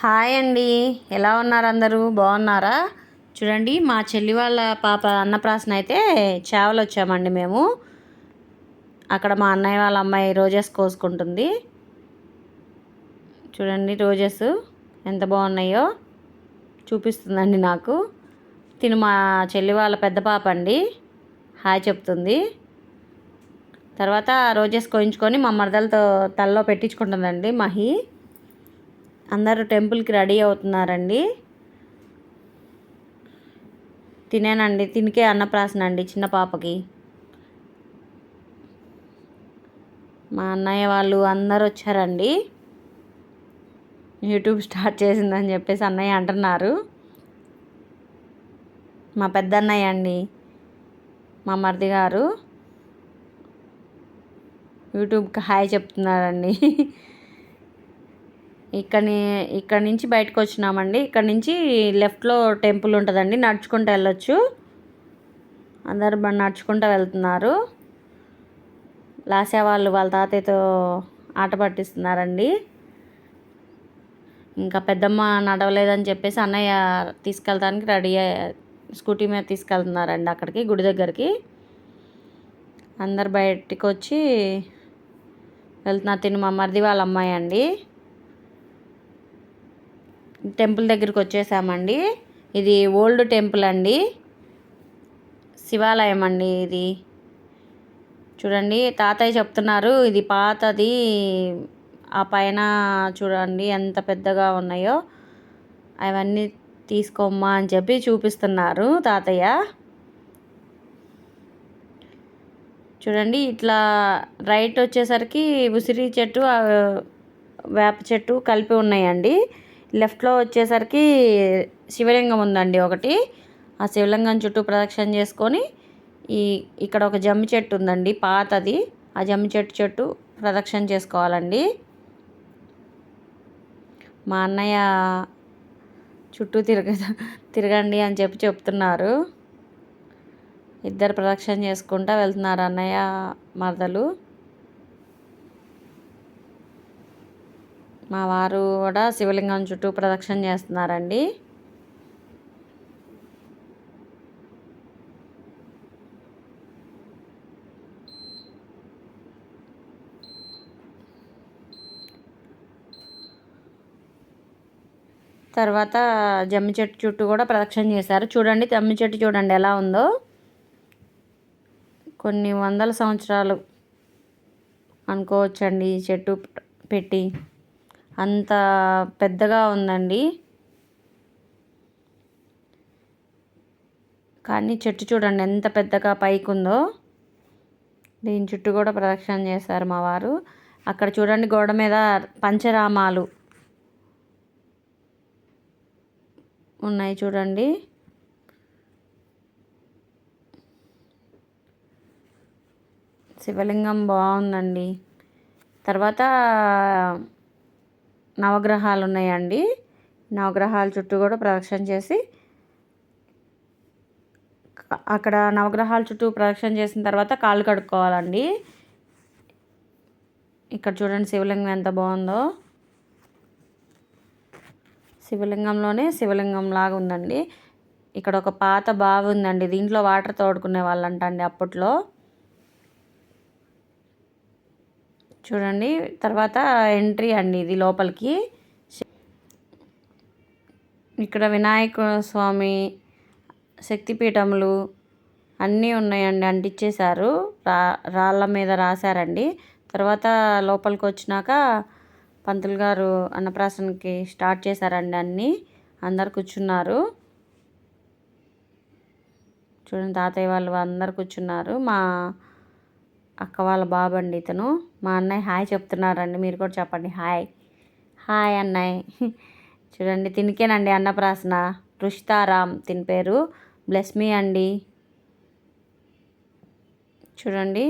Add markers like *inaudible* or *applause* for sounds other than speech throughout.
Hi అండి. ఎలా ఉన్నారు అందరూ? బాగున్నారా? చూడండి మా చెల్లి వాళ్ళ పాప అన్నప్రాసన అయితే చేవలు వచ్చామండి మేము. అక్కడ మా అన్నయ్య వాళ్ళ అమ్మాయి రోజెస్ కోసుకుంటుంది. చూడండి రోజెస్ ఎంత బాగున్నాయో చూపిస్తుందండి నాకు. తిను మా చెల్లి వాళ్ళ పెద్ద పాప అండి. హాయ్ చెప్తుంది. తర్వాత రోజెస్ కోయించుకొని మా మరదలతో తల్లో పెట్టించుకుంటుందండి మహి. అందరూ టెంపుల్కి రెడీ అవుతున్నారండి. తినేనండి తినికే అన్నప్రాసన అండి చిన్న పాపకి. మా అన్నయ్య వాళ్ళు అందరు వచ్చారండి. యూట్యూబ్ స్టార్ట్ చేసిందని చెప్పేసి అన్నయ్య అంటున్నారు. మా పెద్ద అన్నయ్య అండి మా మరిది గారు. యూట్యూబ్కి హాయ్ చెప్తున్నారండి. ఇక్కడి ఇక్కడ నుంచి బయటకు వచ్చినామండి. ఇక్కడ నుంచి లెఫ్ట్లో టెంపుల్ ఉంటుందండి. నడుచుకుంటూ వెళ్ళొచ్చు. అందరు నడుచుకుంటూ వెళ్తున్నారు. లాసే వాళ్ళు వాళ్ళ తాతయ్యతో ఆట పట్టిస్తున్నారండి. ఇంకా పెద్దమ్మ నడవలేదని చెప్పేసి అన్నయ్య తీసుకెళ్తానికి రెడీ స్కూటీ మీద తీసుకెళ్తున్నారండి అక్కడికి గుడి దగ్గరికి. అందరు బయటికి వచ్చి వెళ్తున్నారు. తిని మా మరిది వాళ్ళ అమ్మాయి అండి. టెంపుల్ దగ్గరికి వచ్చేసామండి. ఇది ఓల్డ్ టెంపుల్ అండి. శివాలయం అండి ఇది. చూడండి తాతయ్య చెప్తున్నారు ఇది పాతది. ఆ పైన చూడండి ఎంత పెద్దగా ఉన్నాయో. అవన్నీ తీసుకోమ్మా అని చెప్పి చూపిస్తున్నారు తాతయ్య. చూడండి ఇట్లా రైట్ వచ్చేసరికి ఉసిరి చెట్టు వేప చెట్టు కలిపి ఉన్నాయండి. లెఫ్ట్లో వచ్చేసరికి శివలింగం ఉందండి ఒకటి. ఆ శివలింగం చుట్టూ ప్రదక్షిణ చేసుకొని ఈ ఇక్కడ ఒక జమ్మి చెట్టు ఉందండి పాతది. ఆ జమ్మి చెట్టు చెట్టు ప్రదక్షిణ చేసుకోవాలండి. మా అన్నయ్య చుట్టూ తిరగ తిరగండి అని చెప్పి చెప్తున్నారు. ఇద్దరు ప్రదక్షిణ చేసుకుంటా వెళ్తున్నారు అన్నయ్య మరదలు. మా వారు కూడా శివలింగం చుట్టూ ప్రదక్షిణ చేస్తున్నారండి. తర్వాత జమ్మి చెట్టు చుట్టూ కూడా ప్రదక్షిణ చేశారు. చూడండి జమ్మి చెట్టు చూడండి ఎలా ఉందో. కొన్ని వందల సంవత్సరాలు అనుకోవచ్చండి ఈ చెట్టు పెట్టి. అంత పెద్దగా ఉందండి. కానీ చెట్టు చూడండి ఎంత పెద్దగా పైకి ఉందో దీని చుట్టూ కూడా ప్రదక్షిణ చేశారు మా వారు. అక్కడ చూడండి గోడ మీద పంచరామాలు ఉన్నాయి చూడండి. శివలింగం బాగుందండి. తర్వాత నవగ్రహాలు ఉన్నాయండి నవగ్రహాల చుట్టూ కూడా ప్రదక్షిణ చేసి అక్కడ నవగ్రహాల చుట్టూ ప్రదక్షిణ చేసిన తర్వాత కాళ్ళు కడుక్కోవాలండి. ఇక్కడ చూడండి శివలింగం ఎంత బాగుందో. శివలింగంలోనే శివలింగం లాగా ఉందండి. ఇక్కడ ఒక పాత బావి ఉందండి. దీంట్లో వాటర్ తోడుకునే వాళ్ళంట అండి అప్పట్లో. చూడండి. తర్వాత ఎంట్రీ అండి ఇది లోపలికి. ఇక్కడ వినాయక స్వామి శక్తిపీఠములు అన్నీ ఉన్నాయండి. అంటించేశారు రా రాళ్ళ మీద రాశారండి. తర్వాత లోపలికి వచ్చినాక పంతులు గారు అన్నప్రాసనకి స్టార్ట్ చేశారండి అన్నీ. అందరు కూర్చున్నారు. చూడండి తాతయ్య వాళ్ళు అందరు కూర్చున్నారు. మా అక్క వాళ్ళ బాబు అండి ఇతను. మా అన్నయ్య హాయ్ చెప్తున్నారండి. మీరు కూడా చెప్పండి. హాయ్. హాయ్ అన్నయ్య. చూడండి తినికేనండి అన్నప్రాసన. రుషితారామ్ తిని పేరు. బ్లెస్ మీ అండి. చూడండి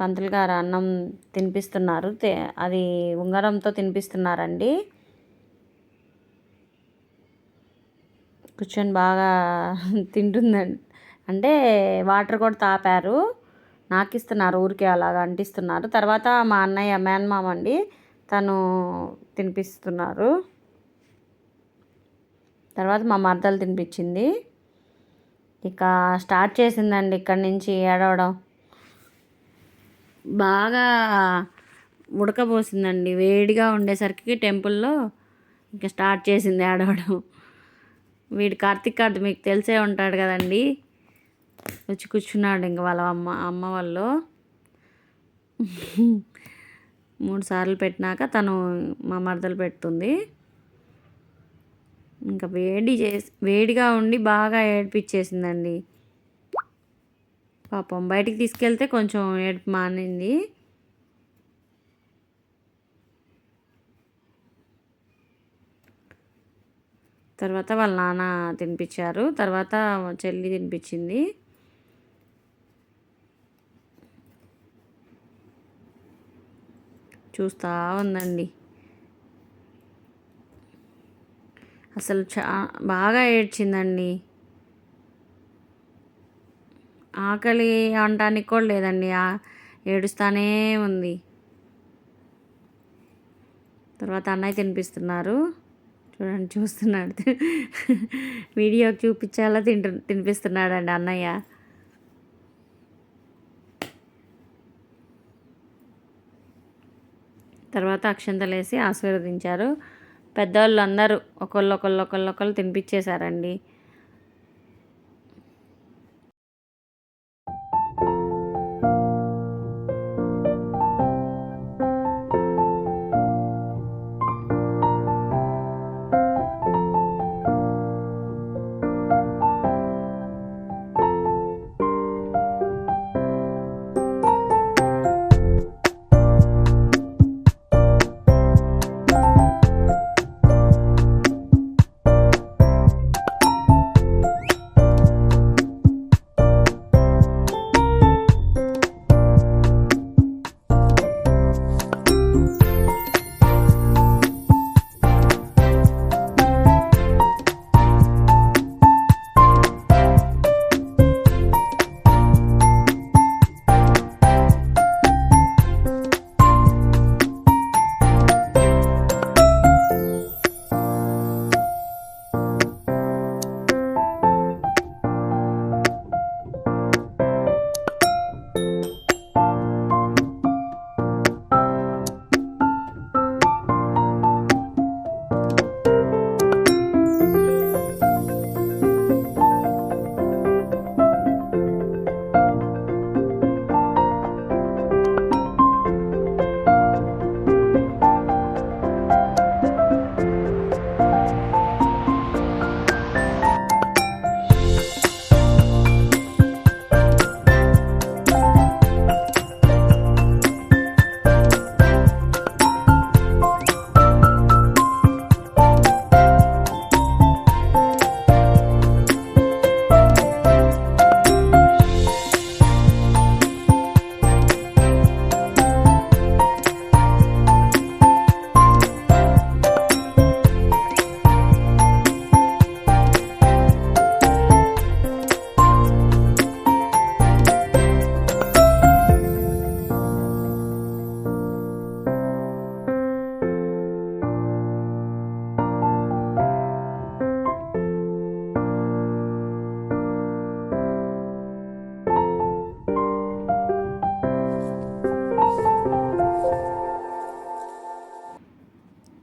పంతులు గారు అన్నం తినిపిస్తున్నారు. అది ఉంగరంతో తినిపిస్తున్నారండి. కూర్చొని బాగా *laughs* తింటుందండి. అంటే వాటర్ కూడా తాపారు. నాకు ఇస్తున్నారు ఊరికే అలాగా అంటిస్తున్నారు. తర్వాత మా అన్నయ్య మేనమామ అండి తను తినిపిస్తున్నారు. తర్వాత మా మరదలు తినిపించింది. ఇక స్టార్ట్ చేసిందండి ఇక్కడి నుంచి ఏడవడం. బాగా ఉడకబోసిందండి వేడిగా ఉండేసరికి టెంపుల్లో ఇంకా స్టార్ట్ చేసింది ఏడవడం. వీడు కార్తీక్ కార్డు మీకు తెలిసే ఉంటాడు కదండీ. వచ్చి కూర్చున్నాడు ఇంక వాళ్ళ అమ్మ అమ్మ వాళ్ళు. మూడు సార్లు పెట్టినాక తను మా మరదలు పెడుతుంది. ఇంకా వేడి చేసి వేడిగా ఉండి బాగా ఏడిపించేసిందండి పాపం బయటికి తీసుకెళ్తే కొంచెం ఏడుపు మానింది. తర్వాత వాళ్ళ నాన్న తినిపించారు తర్వాత చెల్లి తినిపించింది చూస్తూ ఉందండి. అసలు చా బాగా ఏడ్చిందండి. ఆకలి అంటానికి కూడా లేదండి. ఏడుస్తానే ఉంది. తర్వాత అన్నయ్య తినిపిస్తున్నారు. చూడండి చూస్తున్నాడు. *laughs* వీడియోకి చూపించాలా తింటు తినిపిస్తున్నాడండి అన్నయ్య. తర్వాత అక్షంతలు వేసి ఆశీర్వదించారు. పెద్దవాళ్ళు అందరూ ఒకళ్ళు ఒకళ్ళు ఒకళ్ళు ఒకళ్ళు తినిపించేశారండి.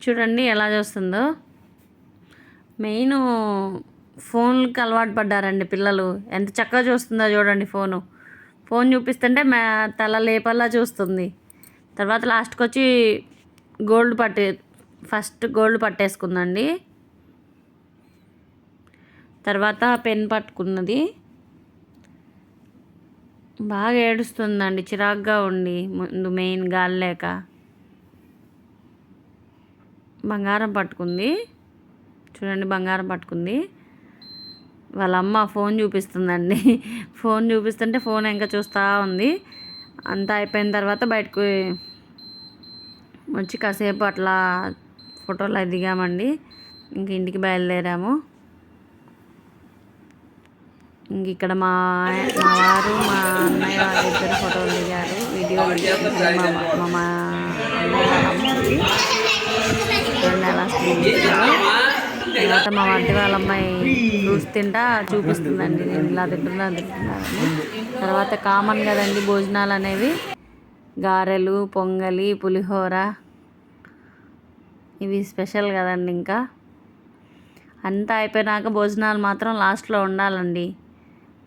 చూడండి ఎలా చూస్తుందో. మెయిన్ ఫోన్కి అలవాటు పడ్డారండి పిల్లలు. ఎంత చక్కగా చూస్తుందో చూడండి ఫోను. ఫోన్ చూపిస్తుంటే మా తల లేపల్లా చూస్తుంది. తర్వాత లాస్ట్కి వచ్చి గోల్డ్ పట్టే ఫస్ట్ గోల్డ్ పట్టేసుకుందండి. తర్వాత పెన్ పట్టుకున్నది. బాగా ఏడుస్తుందండి చిరాగ్గా ఉండి ముందు మెయిన్ గాలి లేక. బంగారం పట్టుకుంది. చూడండి బంగారం పట్టుకుంది. వాళ్ళ అమ్మ ఫోన్ చూపిస్తుందండి. ఫోన్ చూపిస్తుంటే ఫోన్ ఇంకా చూస్తూ ఉంది. అంతా అయిపోయిన తర్వాత బయటకు వచ్చి కాసేపు అట్లా ఫోటోలు దిగామండి. ఇంక ఇంటికి బయలుదేరాము. ఇంక ఇక్కడ మా మా వారు మా అన్నయ్య వాళ్ళ ఇద్దరు ఫోటోలు దిగారు. వీడియో మా మా- మా అన్నయ్య వాళ్ళ అమ్మది చూడండి ఎలా స్క్రీన్ చేశారో. తర్వాత మా వంటి వాళ్ళ అమ్మాయి ఫ్రూట్స్ తింటా చూపిస్తుందండి నేను ఇలా తింటున్నా తింటున్నా తర్వాత కామన్ కదండి భోజనాలు అనేవి. గారెలు పొంగలి పులిహోర. ఇవి స్పెషల్ కదండి ఇంకా. అంతా అయిపోయినాక భోజనాలు మాత్రం లాస్ట్లో ఉండాలండి.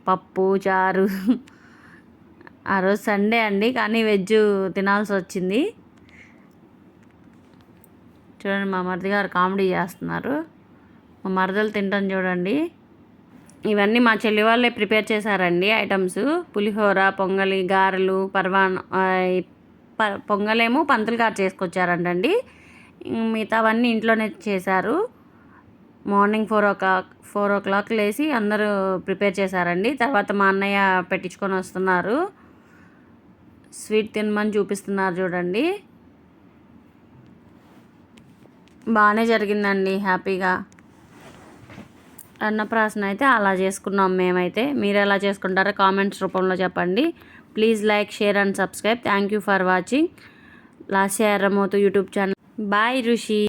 పప్పు చారు. ఆ రోజు సండే అండి కానీ వెజ్ తినాల్సి వచ్చింది. చూడండి మా మరిది గారు కామెడీ చేస్తున్నారు. మా మరదలు తింటాను చూడండి. ఇవన్నీ మా చెల్లి వాళ్ళే ప్రిపేర్ చేశారండి ఐటమ్స్. పులిహోర పొంగలి గారెలు పర్వాన్ ప- పొంగలేమో పంతులు గారు చేసుకొచ్చారంటండి. మిగతావన్నీ ఇంట్లోనే చేశారు. Morning four o'clock four o'clock లేచి అందరూ ప్రిపేర్ చేశారండి. తర్వాత మా అన్నయ్య పెట్టించుకొని వస్తున్నారు. స్వీట్ తినమని చూపిస్తున్నారు చూడండి. బాగానే జరిగిందండి హ్యాపీగా. అన్నప్రాసన అయితే అలా చేసుకున్నాం మేమైతే. మీరు ఎలా చేసుకుంటారో కామెంట్స్ రూపంలో చెప్పండి. Please like share and subscribe. Thank you for watching. Lasya Erramothu YouTube channel. Bye Rushi.